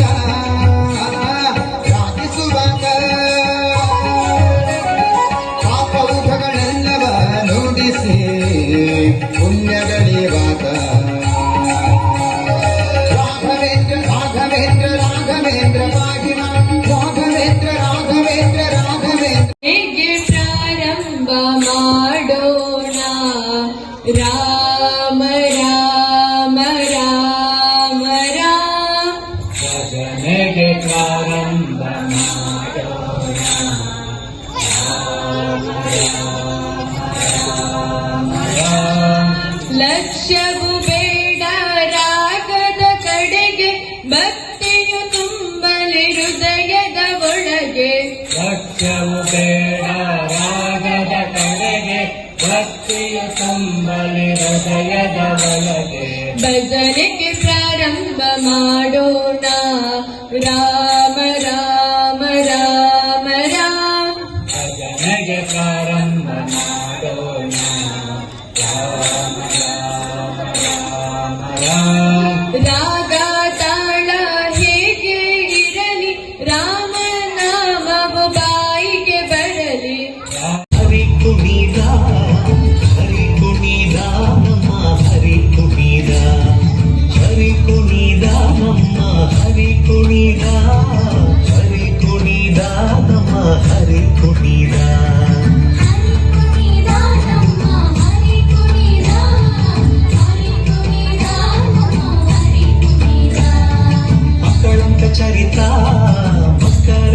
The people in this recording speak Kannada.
তা ಭಕ್ತಿಯು ತುಂಬಲಿ ಹೃದಯದ ಒಳಗೆ. ಭಕ್ತವು ಬೇಡ ರಾಗದ ಕಡೆಗೆ ಭಕ್ತಿಯು ತುಂಬಲಿ ಹೃದಯದ ಒಳಗೆ. ಭಜನೆಗೆ ಪ್ರಾರಂಭ ಮಾಡೋಣ. ರಾಮ ರಾಮ ರಾಮ ರಾಮ. ಭಜನೆಗೆ ಪ್ರಾರಂಭ ಮಾಡೋಣ. ರಾಮ துணிதா ஹரி துணிதா நம்ம ஹரி துணிதா చరిత మకర